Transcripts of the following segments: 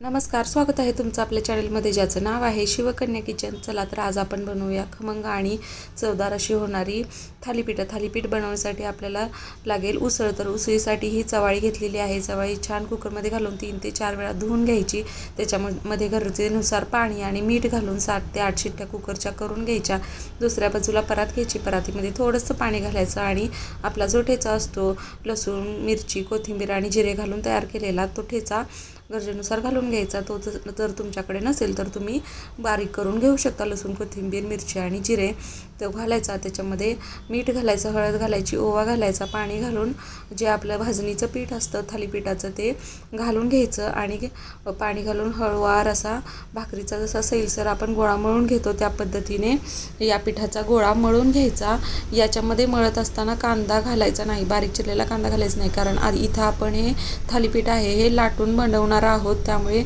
नमस्कार स्वागत आहे तुमचं आपल्या चॅनलमध्ये ज्याचं नाव आहे शिवकन्या किचन. चला तर आज आपण बनवूया खमंग आणि चवदार अशी होणारी थालीपीठं. थालीपीठ बनवण्यासाठी आपल्याला लागेल उसळ. तर उसळीसाठी ही चवाळी घेतलेली आहे. चवाळी छान कुकरमध्ये घालून तीन ते चार वेळा धुवून घ्यायची. त्याच्यामध्ये गरजेनुसार पाणी आणि मीठ घालून सात ते आठ शिट्ट्या कुकरच्या करून घ्यायच्या. दुसऱ्या बाजूला परात घ्यायची. परातीमध्ये थोडंसं पाणी घालायचं आणि आपला जो ठेचा असतो लसूण मिरची कोथिंबीर आणि जिरे घालून तयार केलेला तो ठेचा गरजेनुसार घालून घ्यायचा. तो जर जर तुमच्याकडे नसेल तर तुम्ही बारीक करून घेऊ शकता. लसूण कोथिंबीर मिरची आणि जिरे. तो घालायचा. त्याच्यामध्ये मीठ घालायचं हळद घालायची ओवा घालायचा पाणी घालून जे आपलं भाजणीचं पीठ असतं थालीपीठाचं ते घालून घ्यायचं. आणि पाणी घालून हळवार असा भाकरीचा जसा सैलसर आपण गोळा मळून घेतो त्या पद्धतीने या पिठाचा गोळा मळून घ्यायचा. याच्यामध्ये मळत असताना कांदा घालायचा नाही. बारीक चिरलेला कांदा घालायचा नाही. कारण आधी इथं आपण हे थालीपीठ आहे हे लाटून बनवणार आहोत त्यामुळे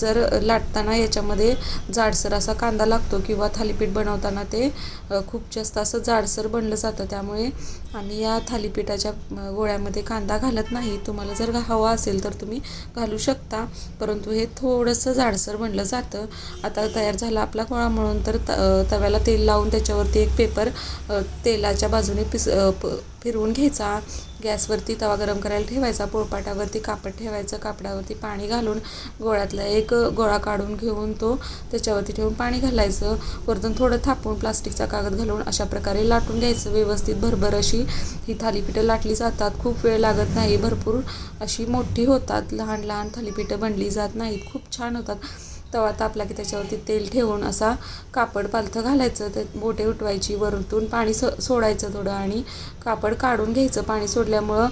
जर लाटताना याच्यामध्ये जाडसर असा कांदा लागतो किंवा थालीपीठ बनवताना ते खूप जास्त असं जाडसर बनलं जातं. त्यामुळे आम्ही या थालीपीठाच्या गोळ्यामध्ये कांदा घालत नाही. तुम्हाला जर हवा असेल तर तुम्ही घालू शकता. परंतु हे थोडंसं जाडसर बनलं जातं. आता तयार झाला आपला गोळा. म्हणून तर त तव्याला तेल लावून त्याच्यावरती एक पेपर तेलाच्या बाजूने पिस प फिरवून घ्यायचा. गॅसवरती तवा गरम करायला ठेवायचा पोळपाटावरती कापड ठेवायचं कापडावरती पाणी घालून गोळ्यातला एक गोळा काढून घेऊन तो त्याच्यावरती ठेवून पाणी घालायचं. वरतून थोडं थापून प्लास्टिकचा कागद घालून अशा प्रकारे लाटून घ्यायचं. व्यवस्थित भरभर अशी ही थालीपीठं लाटली जातात. खूप वेळ लागत नाही. भरपूर अशी मोठी होतात. लहान लहान थालीपीठं बनली जात नाहीत. खूप छान होतात. तवा तापला की त्याच्यावरती तेल ठेवून असा कापड पालथं घालायचं. ते बोटे उठवायची वरतून पाणी सो सोडायचं थोडं आणि कापड काढून घ्यायचं. पाणी सोडल्यामुळं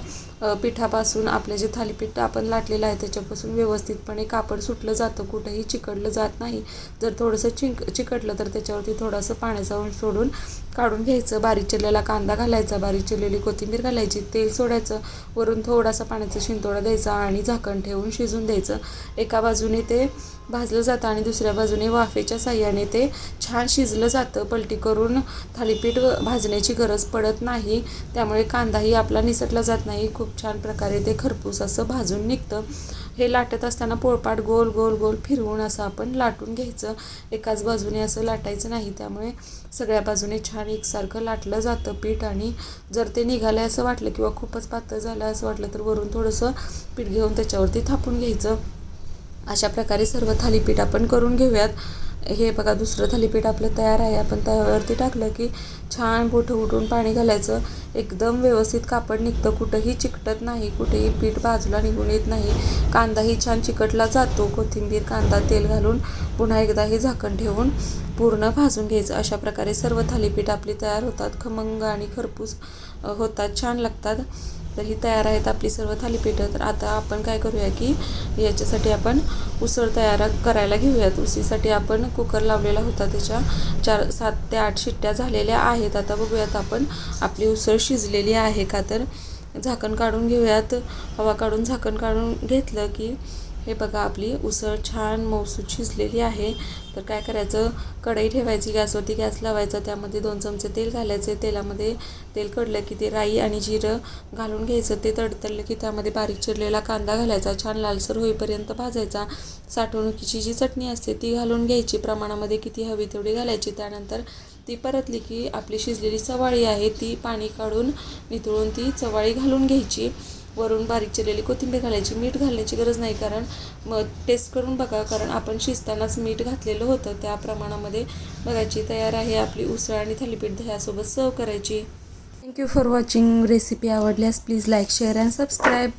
पिठापासून आपले जे थालीपीठ आपण लाटलेलं आहे त्याच्यापासून व्यवस्थितपणे कापड सुटलं जातं कुठंही चिकटलं जात नाही. जर थोडंसं चिंक चिकटलं तर त्याच्यावरती थोडंसं पाण्याचा अंश सोडून काढून घ्यायचं. बारीक चिरलेला कांदा घालायचा बारीक चिरलेली कोथिंबीर घालायची तेल सोडायचं वरून थोडासा पाण्याचा शिंतोडा द्यायचा आणि झाकण ठेवून शिजून द्यायचं. एका बाजूने ते भाजलं जातं आणि दुसऱ्या बाजूने वाफेच्या साह्याने ते छान शिजलं जातं. पलटी करून थालीपीठ भाजण्याची गरज पडत नाही. त्यामुळे कांदाही आपला निसटला जात नाही. खूप छान प्रकारे ते खरपूस असं भाजून निघतं. हे लाटत असताना पोळपाट गोल गोल गोल फिरवून असं आपण लाटून घ्यायचं. एकाच बाजूने असं लाटायचं नाही त्यामुळे सगळ्या बाजूने छान एकसारखं लाटलं जातं पीठ आणि जर ते निघालं असं वाटलं किंवा खूपच पातळ झालं असं वाटलं तर वरून थोडंसं पीठ घेऊन त्याच्यावरती थापून घ्यायचं. अशा प्रकारे सर्व थालीपीठ आपण करून घेऊयात. हे बघा दुसरं थालीपीठ आपलं तयार आहे. आपण त्यावरती टाकलं की छान बोठं उठून पाणी घालायचं. एकदम व्यवस्थित कापड निघतं. कुठंही चिकटत नाही कुठेही पीठ बाजूला निघून येत नाही. कांदाही छान चिकटला जातो. कोथिंबीर कांदा तेल घालून पुन्हा एकदा हे झाकण ठेवून पूर्ण भाजून घ्यायचं. अशा प्रकारे सर्व थालीपीठ आपली तयार होतात. खमंग आणि खरपूस होतात. छान लागतात. तर ही तयार आहेत आपली सर्व थालीपीठं. तर आता आपण काय करूया की याच्यासाठी आपण उसळ तयार करायला घेऊयात. उसीसाठी आपण कुकर लावलेला होता. त्याच्या चार सात ते आठ शिट्ट्या झालेल्या आहेत. आता बघूयात आपण आपली उसळ शिजलेली आहे का तर झाकण काढून घेऊयात. हवा काढून झाकण काढून घेतलं की हे बघा आपली उसळ छान मौसूद शिजलेली आहे. तर काय करायचं? कढई ठेवायची गॅसवरती गॅस लावायचा. त्यामध्ये दोन चमचे तेल घालायचे. तेलामध्ये तेल कडलं की ते राई आणि जिरं घालून घ्यायचं. ते तडतडलं की त्यामध्ये बारीक चिरलेला कांदा घालायचा. छान लालसर होईपर्यंत भाजायचा. साठवणुकीची जी चटणी असते ती घालून घ्यायची. प्रमाणामध्ये किती हवी तेवढी घालायची. त्यानंतर ती परतली की आपली शिजलेली चवाळी आहे ती पाणी काढून नितळून ती चवाळी घालून घ्यायची. वरून बारीक चिरलेली कोथिंबीर घालायची मीठ घालण्याची गरज नाही. कारण मग टेस्ट करून बघा कारण आपण शिजतानाच मीठ घातलेलं होतं. त्या प्रमाणामध्ये बघायची तयार आहे आपली उसळ आणि थालीपीठ दह्यासोबत सर्व करायची. Thank you for watching recipe आवडल्यास please like share and subscribe